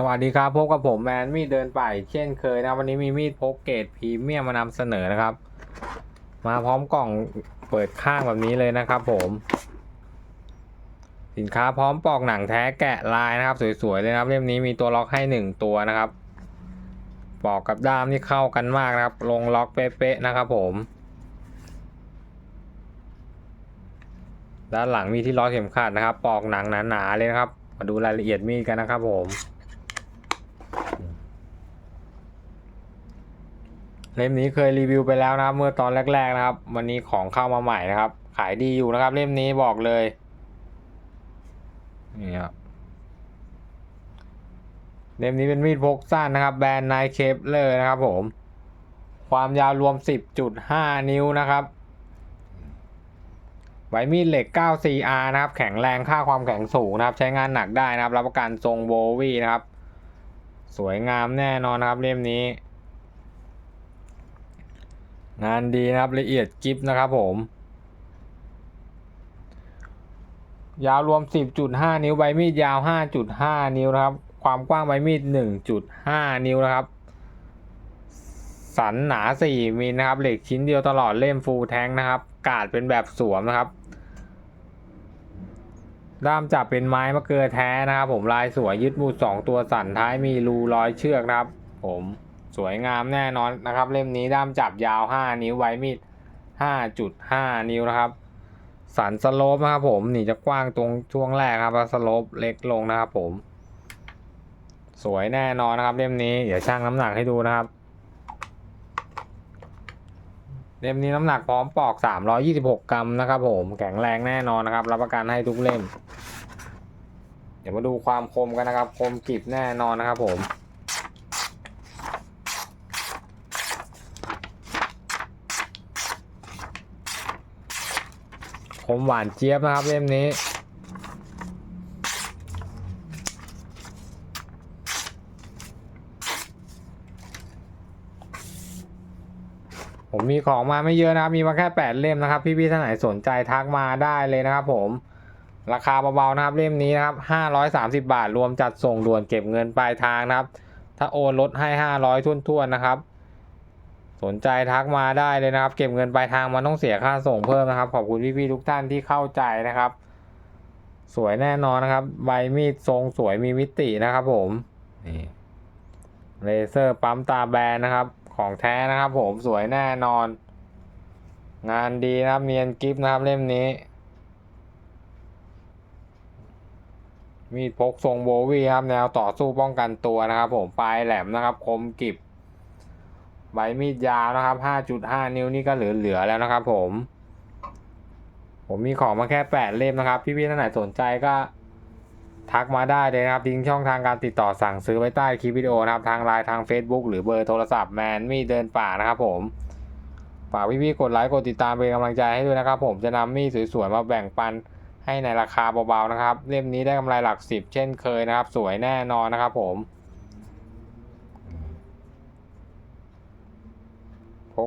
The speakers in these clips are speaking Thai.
สวัสดีครับพบกับผมแมนมีดเดินไปเช่นเคยนะ วันนี้มีมีดพกเกรดพรีเมียมมานำเสนอนะครับ มาพร้อมกล่องเปิดข้างแบบนี้เลยนะครับผม สินค้าพร้อมปอกหนังแท้แกะลายนะครับ สวยๆเลยนะครับเล่มนี้มีตัวล็อกให้หนึ่งตัวนะครับ ปอกกับด้ามที่เข้ากันมากนะครับ ลงล็อกเป๊ะๆนะครับผม ด้านหลังมีที่ล้อกเข็มขัดนะครับ ปอกหนังหนาๆเลยนะครับ มาดูรายละเอียดมีดกันนะครับผม เล่มนี้เคยรีวิวไปแล้วนะครับ เมื่อตอนแรก ๆนะครับ วันนี้ของเข้ามาใหม่นะครับ ขายดีอยู่นะครับ เล่มนี้บอกเลยนี่ครับเล่มนี้เป็นมีดพกสั้นนะครับ แบรนด์ไนเคปเลอร์นะครับผม ความยาวรวม 10.5 นิ้วนะครับใบมีดเหล็ก 94R นะครับ แข็งแรงค่าความแข็งสูงนะครับ ใช้งานหนักได้นะครับ รับประกันทรงโบวี่นะครับ สวยงามแน่นอนนะครับเล่มนี้ งานดีนะครับละเอียดกิฟนะครับผม ยาวรวม 10.5 นิ้วใบมีดยาว 5.5 นิ้วนะครับ ความกว้างใบมีด 1.5 นิ้วนะครับ สันหนา 4มิลนะครับเหล็กชิ้นเดียวตลอดเล่มฟูลแทงนะครับ กาดเป็นแบบสวมนะครับด้ามจับเป็นไม้มะเกลือแท้นะครับ ผมลายสวยยึดบูด2ตัวสันท้ายมีรูร้อยเชือกนะครับ ผม สวยงามแน่นอนนะครับ เล่มนี้ด้ามจับยาว 5 นิ้วไว้มีด 5.5 นิ้วนะครับ สันสโลปนะครับผมนี่จะกว้างตรงช่วงแรกครับแล้วสโลปเล็กลงนะครับผม สวยแน่นอนนะครับ เล่มนี้เดี๋ยวชั่งน้ำหนักให้ดูนะครับ เล่มนี้น้ำหนักพร้อมปอก 326 กรัมนะครับ ผมแข็งแรงแน่นอนนะครับ รับประกันให้ทุกเล่ม เดี๋ยวมาดูความคมกันนะครับ คมกริบแน่นอนนะครับผม มหวานเจี๊ยบนะครับเล่มนี้ ผมมีของมาไม่เยอะนะครับ มีมาแค่ 8 เล่มนะครับ พี่ๆท่านไหนสนใจทักมาได้เลยนะครับผม ราคาเบาๆนะครับเล่มนี้นะครับ 530 บาท รวมจัดส่งด่วนเก็บเงินปลายทางนะครับ ถ้าโอนลดให้ 500ทุ่นๆนะครับ สนใจทักมาได้เลยนะครับ เก็บเงินปลายทางมันต้องเสียค่าส่งเพิ่มนะครับ ขอบคุณพี่ๆทุกท่านที่เข้าใจนะครับ สวยแน่นอนนะครับ ใบมีดทรงสวยมีมิตินะครับ ผมนี่เลเซอร์ปั๊มตาแบนนะครับ ของแท้นะครับ ผมสวยแน่นอน งานดีนะครับเนียนกิฟนะครับเล่มนี้ มีดพกทรงโบวีครับแนวต่อสู้ป้องกันตัวนะครับ ผมปลายแหลมนะครับ คมกริบ ใบมีดยาวนะครับ 5.5 นิ้วนี่ก็เหลือๆแล้วนะครับ ผม ผมมีของมาแค่ 8 เล่มนะครับ พี่ๆท่านไหนสนใจก็ทักมาได้เลยนะครับทิ้งช่องทางการติดต่อสั่งซื้อไว้ใต้คลิปวิดีโอนะครับ ทางไลน์ทาง Facebook หรือเบอร์โทรศัพท์แมนมีดเดินป่านะครับ ผมฝากพี่ๆกดไลค์กดติดตามเป็นกำลังใจให้ด้วยนะครับ ผมจะนำมีดสวยๆมาแบ่งปันให้ในราคาเบาๆนะครับ เล่มนี้ได้กำไรหลักสิบเช่นเคยนะครับ สวยแน่นอนนะครับผม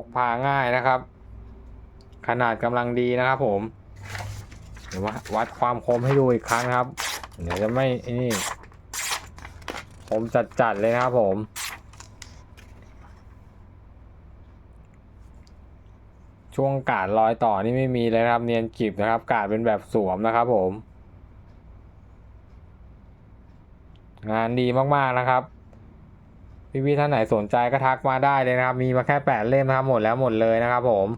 กพาง่ายนะครับ ขนาดกำลังดีนะครับ ผมเดี๋ยววัดความคมให้ดูอีกครั้งครับ เดี๋ยวจะไม่ไอ้นี่คมจัดๆเลยนะครับผมช่วงกาดรอยต่อนี่ไม่มีเลยนะครับ เนียนกริบนะครับ กาดเป็นแบบสวมนะครับผม งานดีมากๆนะครับ พี่ๆท่านไหนสนใจก็ทักมาได้เลยนะครับ มีมาแค่แปดเล่มนะครับหมดแล้วหมดเลยนะครับผม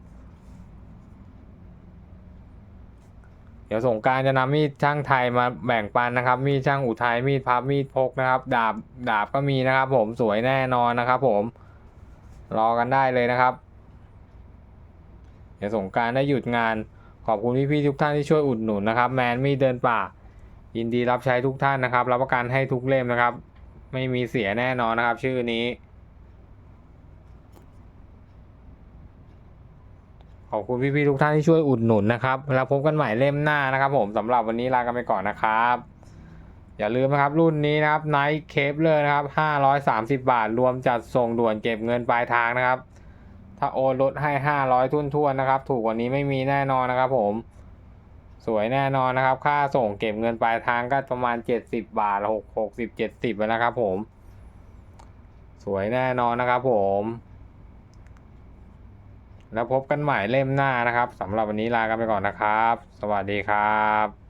เดี๋ยวสงกรารจะนำมีดช่างไทยมาแบ่งปันนะครับ มีดช่างอุทัยมีดพับมีดพกนะครับ ดาบดาบก็มีนะครับ ผมสวยแน่นอนนะครับ ผม รอกันได้เลยนะครับ เดี๋ยวสงกรารได้หยุดงานขอบคุณพี่ๆทุกท่านที่ช่วยอุดหนุนนะครับ แมนมีดเดินป่า ยินดีรับใช้ทุกท่านนะครับ รับประกันให้ทุกเล่มนะครับ ไม่มีเสียแน่นอนนะครับ ชื่อนี้ ขอบคุณพี่ๆทุกท่านที่ช่วยอุดหนุนนะครับ แล้วพบกันใหม่เล่มหน้านะครับ ผมสำหรับวันนี้ลากันไปก่อนนะครับ อย่าลืมนะครับ รุ่นนี้นะครับ Night c a p l e r นะครับ 530 บาท รวมจัดส่งด่วนเก็บเงินปลายทางนะครับ ถ้าโอนลดให้ 500ทุ่นๆนะครับ ถูกกว่านี้ไม่มีแน่นอนนะครับ ผม สวยแน่นอนนะครับ ค่าส่งเก็บเงินปลายทางก็ประมาณ 70 บาทหกหกสิบเจ็ดสิบนะครับผม สวยแน่นอนนะครับผม แล้วพบกันใหม่เล่มหน้านะครับสำหรับวันนี้ลากันไปก่อนนะครับ สวัสดีครับ